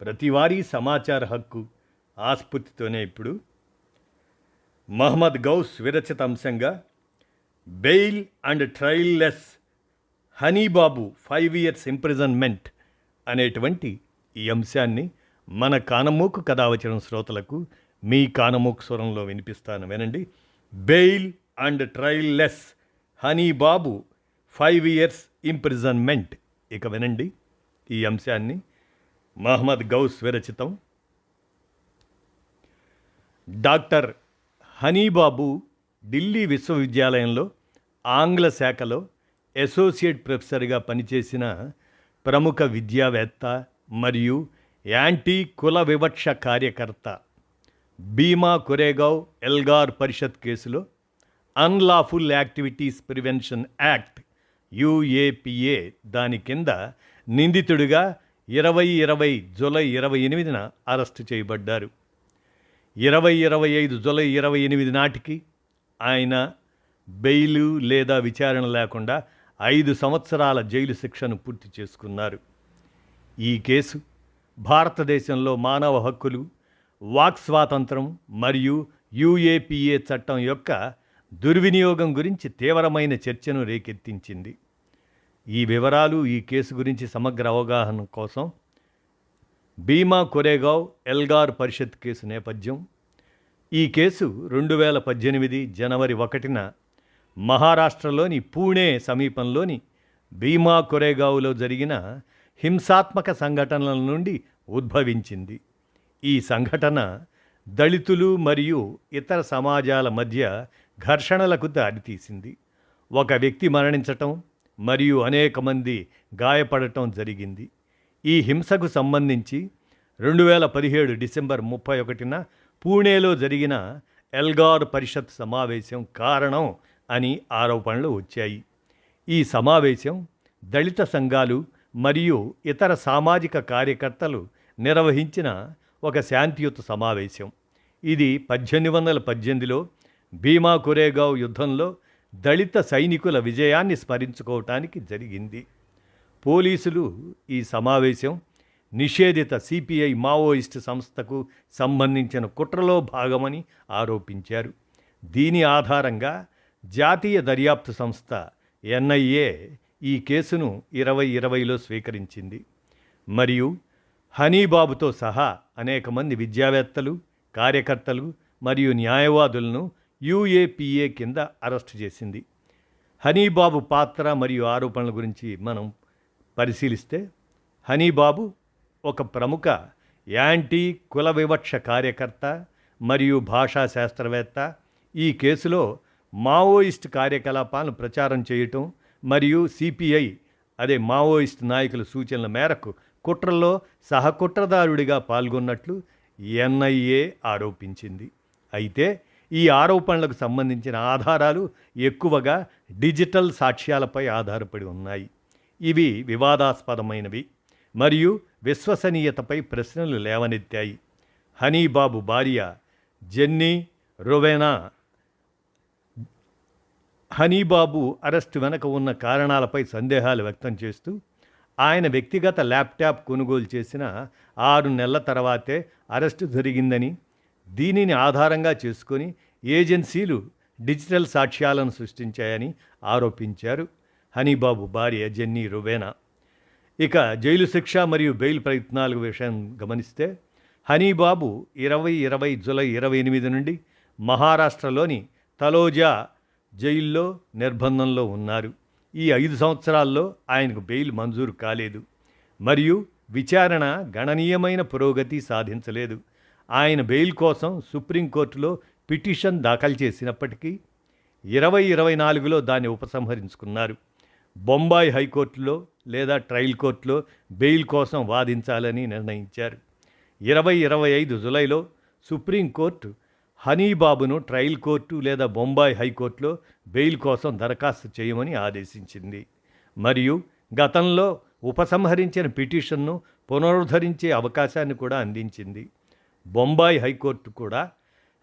ప్రతివారీ సమాచార హక్కు ఆస్ఫూర్తితోనే ఇప్పుడు. మహమ్మద్ గౌస్ విరచిత అంశంగా bail and trialless Hany Babu five years imprisonment అనేటువంటి ఈ అంశాన్ని మన కానమూకు కథావచనం శ్రోతలకు మీ కానమూకు స్వరంలో వినిపిస్తాను వినండి. Bail and trialless Hany Babu five years imprisonment. ఇక వినండి ఈ అంశాన్ని. మహమ్మద్ గౌస్ విరచితం. డాక్టర్ హనీబాబు ఢిల్లీ విశ్వవిద్యాలయంలో ఆంగ్ల శాఖలో అసోసియేట్ ప్రొఫెసర్గా పనిచేసిన ప్రముఖ విద్యావేత్త మరియు యాంటీ కుల వివక్ష కార్యకర్త భీమా కొరేగావ్ ఎల్గార్ పరిషత్ కేసులో unlawful activities prevention act UAPA దాని కింద నిందితుడిగా ఇరవై ఇరవై జులై ఇరవై ఎనిమిదిన అరెస్టు చేయబడ్డారు. ఇరవై ఇరవై ఐదు జులై ఇరవై ఎనిమిది నాటికి ఆయన బెయిలు లేదా విచారణ లేకుండా ఐదు సంవత్సరాల జైలు శిక్షను పూర్తి చేసుకున్నారు. ఈ కేసు భారతదేశంలో మానవ హక్కులు వాక్ స్వాతంత్రం మరియు యుఏపిఏ చట్టం యొక్క దుర్వినియోగం గురించి తీవ్రమైన చర్చను రేకెత్తించింది. ఈ వివరాలు ఈ కేసు గురించి సమగ్ర అవగాహన కోసం భీమా కొరేగావ్ ఎల్గార్ పరిషత్ కేసు నేపథ్యం. ఈ కేసు రెండు వేల పద్దెనిమిది జనవరి ఒకటిన మహారాష్ట్రలోని పూణే సమీపంలోని భీమా కొరేగావ్లో జరిగిన హింసాత్మక సంఘటనల నుండి ఉద్భవించింది. ఈ సంఘటన దళితులు మరియు ఇతర సమాజాల మధ్య ఘర్షణలకు దారితీసింది. ఒక వ్యక్తి మరణించటం మరియు అనేక మంది గాయపడటం జరిగింది. ఈ హింసకు సంబంధించి రెండు వేల పదిహేడు డిసెంబర్ ముప్పై ఒకటిన పూణేలో జరిగిన ఎల్గార్ పరిషత్ సమావేశం కారణం అని ఆరోపణలు వచ్చాయి. ఈ సమావేశం దళిత సంఘాలు మరియు ఇతర సామాజిక కార్యకర్తలు నిర్వహించిన ఒక శాంతియుత సమావేశం. ఇది పద్దెనిమిది వందల పద్దెనిమిదిలో భీమా కొరేగావ్ యుద్ధంలో దళిత సైనికుల విజయాన్ని స్మరించుకోవటానికి జరిగింది. పోలీసులు ఈ సమావేశం నిషేధిత సిపిఐ మావోయిస్ట్ సంస్థకు సంబంధించిన కుట్రలో భాగమని ఆరోపించారు. దీని ఆధారంగా జాతీయ దర్యాప్తు సంస్థ ఎన్ఐఏ ఈ కేసును ఇరవై ఇరవైలో స్వీకరించింది. మరియు హనీబాబుతో సహా అనేక మంది విద్యావేత్తలు కార్యకర్తలు మరియు న్యాయవాదులను యుఏపిఏ కింద అరెస్టు చేసింది. హనీబాబు పాత్ర మరియు ఆరోపణల గురించి మనం పరిశీలిస్తే హనీబాబు ఒక ప్రముఖ యాంటీ కుల వివక్ష కార్యకర్త మరియు భాషా శాస్త్రవేత్త. ఈ కేసులో మావోయిస్ట్ కార్యకలాపాలను ప్రచారం చేయటం మరియు సిపిఐ అదే మావోయిస్ట్ నాయకుల సూచనల మేరకు కుట్రల్లో సహకుట్రదారుడిగా పాల్గొన్నట్లు ఎన్ఐఏ ఆరోపించింది. అయితే ఈ ఆరోపణలకు సంబంధించిన ఆధారాలు ఎక్కువగా డిజిటల్ సాక్ష్యాలపై ఆధారపడి ఉన్నాయి. ఇవి వివాదాస్పదమైనవి మరియు విశ్వసనీయతపై ప్రశ్నలు లేవనెత్తాయి. హనీబాబు భార్య జెన్నీ రొవెనా హనీబాబు అరెస్టు వెనక ఉన్న కారణాలపై సందేహాలు వ్యక్తం చేస్తూ ఆయన వ్యక్తిగత ల్యాప్టాప్ కొనుగోలు చేసిన ఆరు నెలల తర్వాతే అరెస్టు జరిగిందని దీనిని ఆధారంగా చేసుకొని ఏజెన్సీలు డిజిటల్ సాక్ష్యాలను సృష్టించాయని ఆరోపించారు. హనీబాబు భార్య జెన్నీ రువేనా. ఇక జైలు శిక్ష మరియు బెయిల్ ప్రయత్నాల విషయం గమనిస్తే హనీబాబు ఇరవై ఇరవై జులై ఇరవై ఎనిమిది నుండి మహారాష్ట్రలోని తలోజా జైల్లో నిర్బంధంలో ఉన్నారు. ఈ ఐదు సంవత్సరాల్లో ఆయనకు బెయిల్ మంజూరు కాలేదు. మరియు విచారణ గణనీయమైన పురోగతి సాధించలేదు. ఆయన బెయిల్ కోసం సుప్రీంకోర్టులో పిటిషన్ దాఖలు చేసినప్పటికీ ఇరవై ఇరవై నాలుగులో దాన్ని ఉపసంహరించుకున్నారు. బొంబాయి హైకోర్టులో లేదా ట్రయల్ కోర్టులో బెయిల్ కోసం వాదించాలని నిర్ణయించారు. ఇరవై ఇరవై ఐదు జులైలో సుప్రీంకోర్టు హనీబాబును ట్రయల్ కోర్టు లేదా బొంబాయి హైకోర్టులో బెయిల్ కోసం దరఖాస్తు చేయమని ఆదేశించింది. మరియు గతంలో ఉపసంహరించిన పిటిషన్ను పునరుద్ధరించే అవకాశాన్ని కూడా అందించింది. బొంబాయి హైకోర్టు కూడా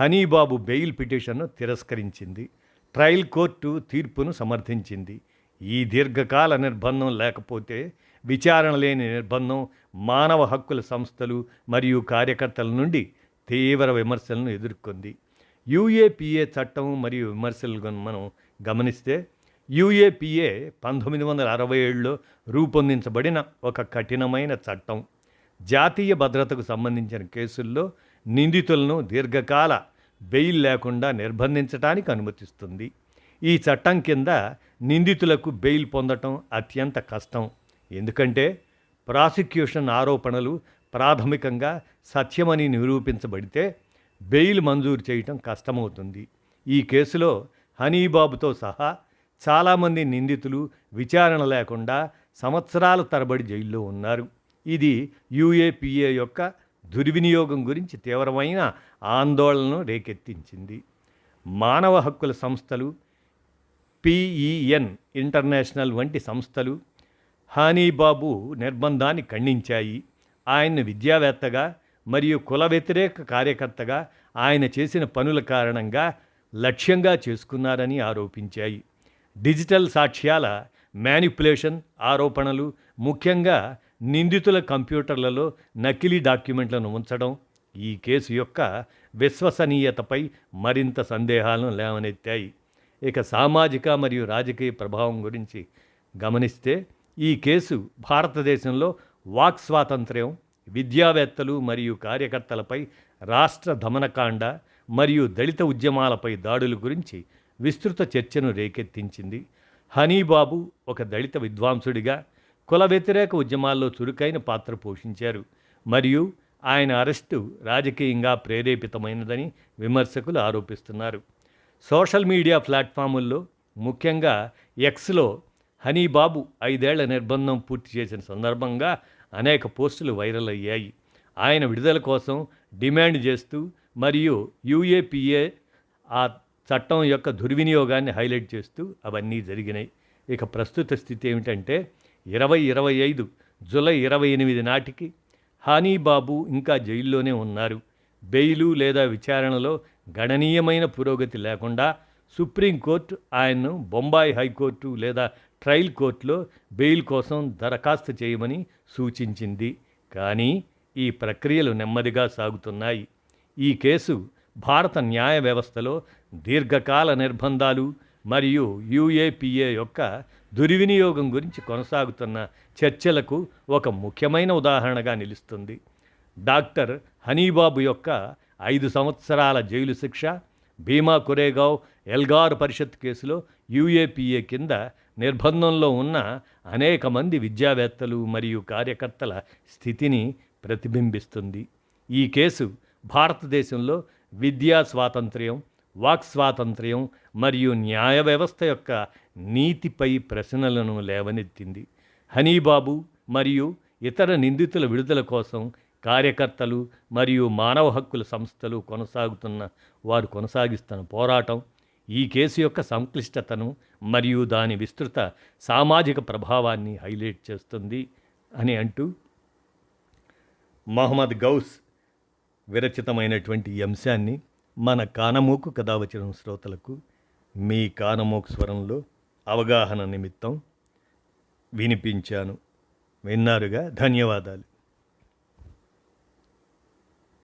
హనీబాబు బెయిల్ పిటిషన్ను తిరస్కరించింది. ట్రయల్ కోర్టు తీర్పును సమర్థించింది. ఈ దీర్ఘకాల నిర్బంధం లేకపోతే విచారణ లేని నిర్బంధం మానవ హక్కుల సంస్థలు మరియు కార్యకర్తల నుండి తీవ్ర విమర్శలను ఎదుర్కొంది. యూఏపిఏ చట్టం మరియు విమర్శలు మనం గమనిస్తే యూఏపిఏ పంతొమ్మిది వందల అరవై ఏడులో రూపొందించబడిన ఒక కఠినమైన చట్టం. జాతీయ భద్రతకు సంబంధించిన కేసుల్లో నిందితులను దీర్ఘకాల బెయిల్ లేకుండా నిర్బంధించడానికి అనుమతిస్తుంది. ఈ చట్టం కింద నిందితులకు బెయిల్ పొందటం అత్యంత కష్టం. ఎందుకంటే ప్రాసిక్యూషన్ ఆరోపణలు ప్రాథమికంగా సత్యమని నిరూపించబడితే బెయిల్ మంజూరు చేయటం కష్టమవుతుంది. ఈ కేసులో హనీబాబుతో సహా చాలామంది నిందితులు విచారణ లేకుండా సంవత్సరాల తరబడి జైల్లో ఉన్నారు. ఇది యూఏపిఏ యొక్క దుర్వినియోగం గురించి తీవ్రమైన ఆందోళనను రేకెత్తించింది. మానవ హక్కుల సంస్థలు పిఈఎన్ ఇంటర్నేషనల్ వంటి సంస్థలు హానీబాబు నిర్బంధాన్ని ఖండించాయి. ఆయన్ను విద్యావేత్తగా మరియు కుల వ్యతిరేక కార్యకర్తగా ఆయన చేసిన పనుల కారణంగా లక్ష్యంగా చేసుకున్నారని ఆరోపించాయి. డిజిటల్ సాక్ష్యాల మ్యానిపులేషన్ ఆరోపణలు ముఖ్యంగా నిందితుల కంప్యూటర్లలో నకిలీ డాక్యుమెంట్లను ఉంచడం ఈ కేసు యొక్క విశ్వసనీయతపై మరింత సందేహాలను లేవనెత్తాయి. ఇక సామాజిక మరియు రాజకీయ ప్రభావం గురించి గమనిస్తే ఈ కేసు భారతదేశంలో వాక్ స్వాతంత్ర్యం విద్యావేత్తలు మరియు కార్యకర్తలపై రాష్ట్ర దమనకాండ మరియు దళిత ఉద్యమాలపై దాడుల గురించి విస్తృత చర్చను రేకెత్తించింది. హనీబాబు ఒక దళిత విద్వాంసుడిగా కుల వ్యతిరేక ఉద్యమాల్లో చురుకైన పాత్ర పోషించారు. మరియు ఆయన అరెస్టు రాజకీయంగా ప్రేరేపితమైనదని విమర్శకులు ఆరోపిస్తున్నారు. సోషల్ మీడియా ప్లాట్ఫాముల్లో ముఖ్యంగా ఎక్స్లో హనీబాబు ఐదేళ్ళ నిర్బంధం పూర్తి చేసిన సందర్భంగా అనేక పోస్టులు వైరల్ అయ్యాయి. ఆయన విడుదల కోసం డిమాండ్ చేస్తూ మరియు యూఏపిఏ ఆ చట్టం యొక్క దుర్వినియోగాన్ని హైలైట్ చేస్తూ అవన్నీ జరిగినాయి. ఇక ప్రస్తుత స్థితి ఏమిటంటే ఇరవై ఇరవై ఐదు జూలై ఇరవై ఎనిమిది నాటికి హానీబాబు ఇంకా జైల్లోనే ఉన్నారు. బెయిలు లేదా విచారణలో గణనీయమైన పురోగతి లేకుండా సుప్రీంకోర్టు ఆయన్ను బొంబాయి హైకోర్టు లేదా ట్రయల్ కోర్టులో బెయిల్ కోసం దరఖాస్తు చేయమని సూచించింది. కానీ ఈ ప్రక్రియలు నెమ్మదిగా సాగుతున్నాయి. ఈ కేసు భారత న్యాయ వ్యవస్థలో దీర్ఘకాల నిర్బంధాలు మరియు యూఏపిఏ యొక్క దుర్వినియోగం గురించి కొనసాగుతున్న చర్చలకు ఒక ముఖ్యమైన ఉదాహరణగా నిలుస్తుంది. డాక్టర్ హనీబాబు యొక్క ఐదు సంవత్సరాల జైలు శిక్ష భీమా కొరేగావ్ ఎల్గార్ పరిషత్ కేసులో యూఏపీఏ కింద నిర్బంధంలో ఉన్న అనేక మంది విద్యావేత్తలు మరియు కార్యకర్తల స్థితిని ప్రతిబింబిస్తుంది. ఈ కేసు భారతదేశంలో విద్యా స్వాతంత్ర్యం వాక్ స్వాతంత్ర్యం మరియు న్యాయ వ్యవస్థ యొక్క నీతిపై ప్రశ్నలను లేవనెత్తింది. హనీబాబు మరియు ఇతర నిందితుల విడుదల కోసం కార్యకర్తలు మరియు మానవ హక్కుల సంస్థలు కొనసాగుతున్న వారు కొనసాగిస్తున్న పోరాటం ఈ కేసు యొక్క సంక్లిష్టతను మరియు దాని విస్తృత సామాజిక ప్రభావాన్ని హైలైట్ చేస్తుంది అని అంటూ మహమ్మద్ గౌస్ విరచితమైనటువంటి ఈ అంశాన్ని మన కానమోకు కథావచనం శ్రోతలకు మీ కానమోకు స్వరంలో అవగాహన నిమిత్తం వినిపించాను. విన్నారుగా? ధన్యవాదాలు.